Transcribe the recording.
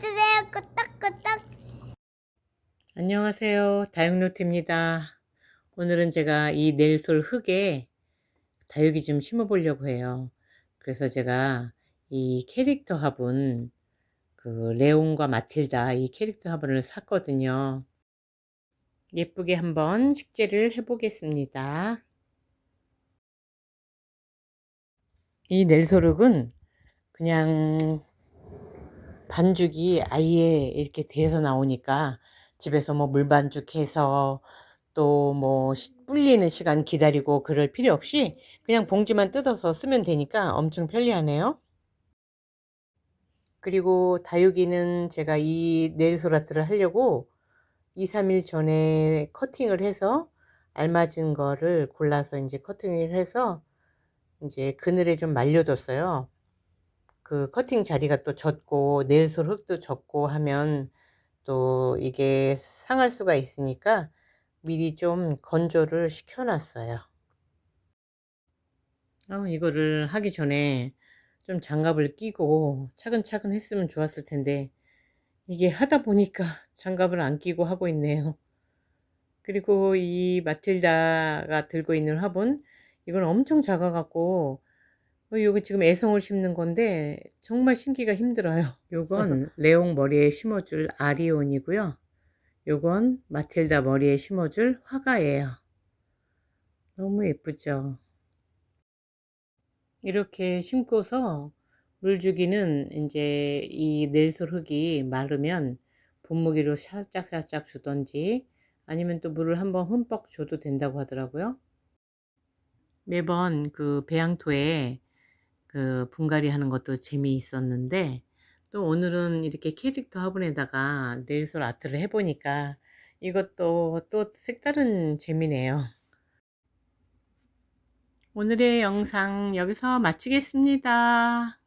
눌러주세요. 끄떡끄떡. 안녕하세요. 다육노트입니다. 오늘은 제가 이 넬솔 흙에 다육이 좀 심어보려고 해요. 그래서 제가 이 캐릭터 화분, 그 레온과 마틸다 이 캐릭터 화분을 샀거든요. 예쁘게 한번 식재를 해보겠습니다. 이 넬솔 흙은 그냥 반죽이 아예 이렇게 돼서 나오니까 집에서 뭐 물반죽해서 또 뭐 불리는 시간 기다리고 그럴 필요 없이 그냥 봉지만 뜯어서 쓰면 되니까 엄청 편리하네요. 그리고 다육이는 제가 이 네일소라트를 하려고 2, 3일 전에 커팅을 해서 알맞은 거를 골라서 이제 커팅을 해서 이제 그늘에 좀 말려뒀어요. 그 커팅 자리가 또 젖고 네일솔 흙도 젖고 하면 또 이게 상할 수가 있으니까 미리 좀 건조를 시켜놨어요. 어, 이거를 하기 전에 좀 장갑을 끼고 차근차근 했으면 좋았을 텐데 이게 하다 보니까 장갑을 안 끼고 하고 있네요. 그리고 이 마틸다가 들고 있는 화분 이건 엄청 작아갖고 어, 이거 지금 애송을 심는 건데 정말 심기가 힘들어요. 요건 레옹 머리에 심어줄 아리온이고요. 요건 마틸다 머리에 심어줄 화가예요. 너무 예쁘죠? 이렇게 심고서 물 주기는 이제 이 넬솔 흙이 마르면 분무기로 살짝살짝 주던지 아니면 또 물을 한번 흠뻑 줘도 된다고 하더라고요. 매번 그 배양토에 그 분갈이 하는 것도 재미있었는데 또 오늘은 이렇게 캐릭터 화분에다가 네일솔 아트를 해보니까 이것도 또 색다른 재미네요. 오늘의 영상 여기서 마치겠습니다.